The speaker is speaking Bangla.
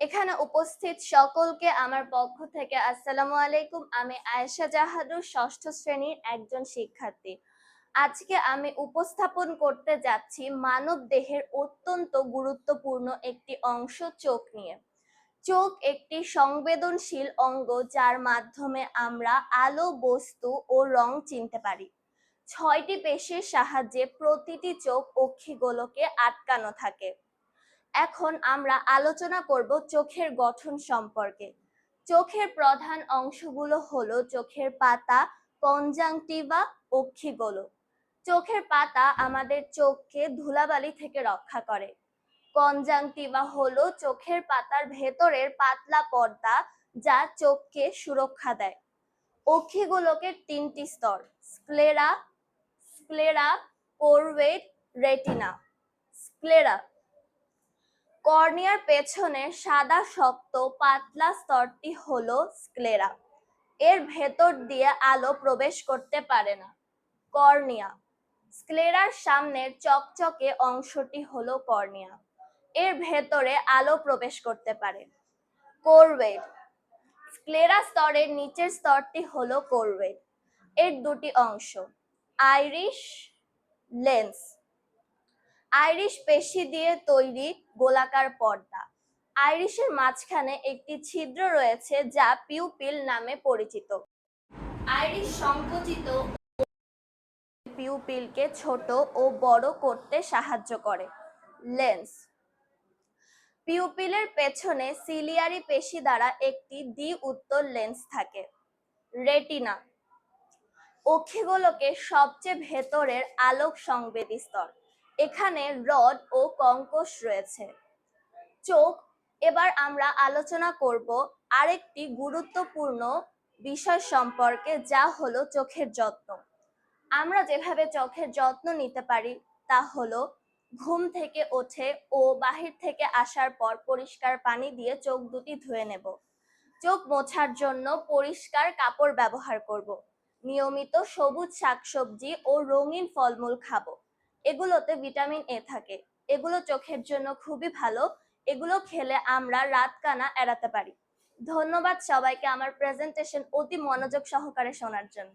এখানে উপস্থিত সকলকে আমার পক্ষ থেকে আসসালামু আলাইকুম। আমি আয়েশা জাহাদুর, ষষ্ঠ শ্রেণির একজন শিক্ষার্থী। আজকে আমি উপস্থাপন করতে যাচ্ছি মানব দেহের অত্যন্ত গুরুত্বপূর্ণ একটি অংশ চোখ নিয়ে। চোখ একটি সংবেদনশীল অঙ্গ যার মাধ্যমে আমরা আলো, বস্তু ও রং চিনতে পারি। ছয়টি পেশির সাহায্যে প্রতিটি চোখ অক্ষিগোলকে আটকানো থাকে। এখন আমরা আলোচনা করব চোখের গঠন সম্পর্কে। চোখের প্রধান অংশগুলো হলো চোখের পাতা, কনজাংটিভা অক্ষিগোলক চোখের পাতা আমাদের চোখকে ধুলাবালি থেকে রক্ষা করে। কনজাংটিভা হলো চোখের পাতার ভেতরের পাতলা পর্দা যা চোখকে সুরক্ষা দেয়। অক্ষিগোলকের তিনটি স্তর, স্ক্লেরা স্ক্লেরা কোরভেট রেটিনা। স্ক্লেরা কর্নিয়ার পেছনের সাদা, শক্ত, পাতলা স্তরটি হলো স্ক্লেরা। এর ভেতর দিয়ে আলো প্রবেশ করতে পারে না। কর্নিয়া। স্ক্লেরার সামনের চকচকে অংশটি হলো কর্নিয়া। এর ভেতরে আলো প্রবেশ করতে পারে। কোরভেট স্ক্লেরা স্তরের নিচের স্তরটি হলো কোরভেট এর দুটি অংশ। Irish lens. আইরিশ পেশি দিয়ে তৈরি গোলাকার পর্দা। আইরিশের মাঝখানে একটি ছিদ্র রয়েছে যা পিউপিল নামে পরিচিত। আইরিশ সংকুচিত পিউপিলকে ছোট ও বড় করতে সাহায্য করে। লেন্স পিউপিলের পেছনে সিলিয়ারি পেশি দ্বারা একটি দ্বি উত্তর লেন্স থাকে। রেটিনা অক্ষিগোলকের সবচেয়ে ভেতরের আলোক সংবেদী স্তর। এখানে রড ও কঙ্কশ রয়েছে। চোখ, এবার আমরা আলোচনা করব আরেকটি গুরুত্বপূর্ণ বিষয় সম্পর্কে, যা হলো চোখের যত্ন। আমরা যেভাবে চোখের যত্ন নিতে পারি, তা হলো ঘুম থেকে ওঠে ও বাহির থেকে আসার পর পরিষ্কার পানি দিয়ে চোখ দুটি ধুয়ে নেব। চোখ মোছার জন্য পরিষ্কার কাপড় ব্যবহার করব। নিয়মিত সবুজ শাকসবজি ও রঙিন ফলমূল খাব। এগুলোতে ভিটামিন এ থাকে। এগুলো চোখের জন্য খুবই ভালো। এগুলো খেলে আমরা রাত কানা এড়াতে পারি। ধন্যবাদ সবাইকে আমার প্রেজেন্টেশন অতি মনোযোগ সহকারে শোনার জন্য।